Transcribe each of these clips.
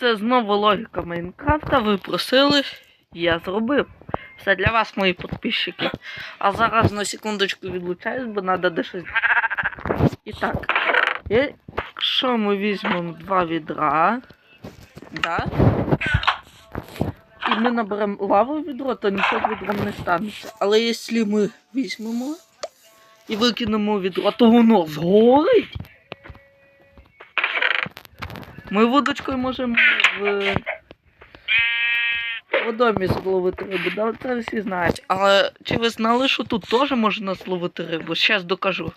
Це знову логіка Майнкрафта. Ви просили, я зробив. Все для вас, мої підписчики. А зараз на секундочку відлучаюсь, бо треба дещо. І так. Якщо ми візьмемо два відра, да? і ми наберемо лаву відро, то нічого відром не станеться. Але якщо ми візьмемо і викинемо відро, то воно згорить. Ми вудочкою можемо в водомі зловити рибу, да, це всі знають. Але чи ви знали, що тут теж можна зловити рибу? Зараз докажу.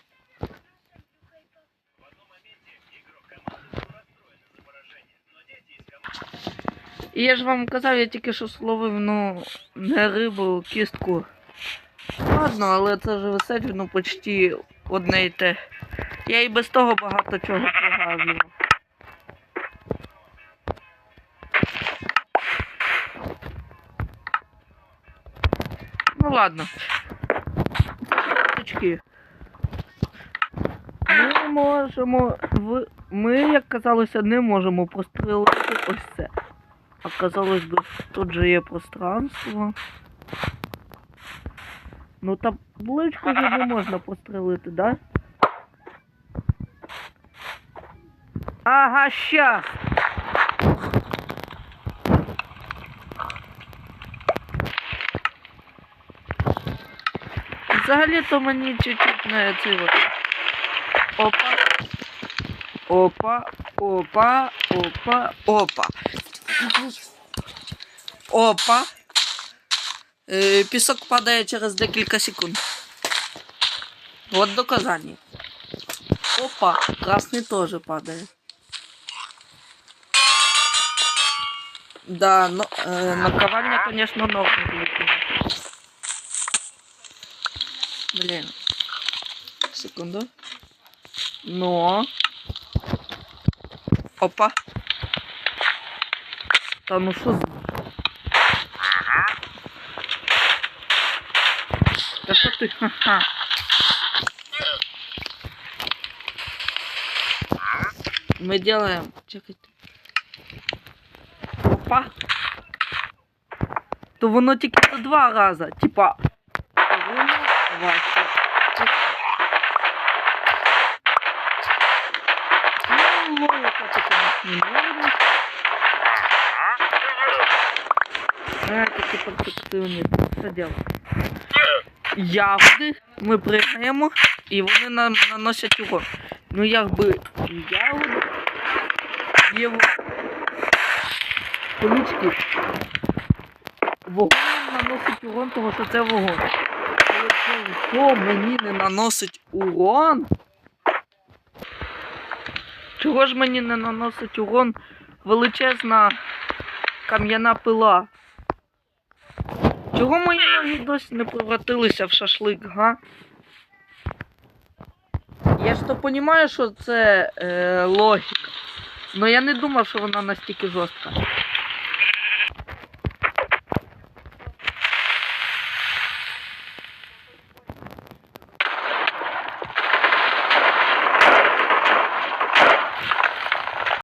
І я ж вам казав, я тільки що словив, ну, не рибу, кістку. Ладно, але це ж висить, ну почти одне й те. Я і без того багато чого прогавлював. Ну ладно. Точки. Ми можемо. Ми, як казалося, не можемо прострілити ось це. А казалось би, тут же є пространство. Ну табличку вже не можна пострілити, да? Ага, щас! Взагалі-то мені чуть-чуть не цей от. Опа. Опа, опа, опа, опа. Опа. Е, пісок падає через декілька секунд. Вот доказання. Опа, красний теж падає. Да, но, э, наковальня, конечно, ногу выкинет. Блин. Секунду. Но. Опа. Та ну що. Та що ти? Ха-ха. Мы делаем. Чекайте. Опа. То воно тільки два рази. Типа. Ваше. Ну, логіка така не можна. А, такі перспективні. Що? Ягоди ми пригаємо і вони нам наносять урон. Ну якби ягоди є Колючки. Вогонь наносить урон, тому що це вогонь. Але чого мені не наносить урон? Чого ж мені не наносить урон величезна кам'яна пила? Чого мої ноги досі не превратилися в шашлик, га? Я ж то розумію, що це е, логіка. Но я не думав, що вона настільки жорстка.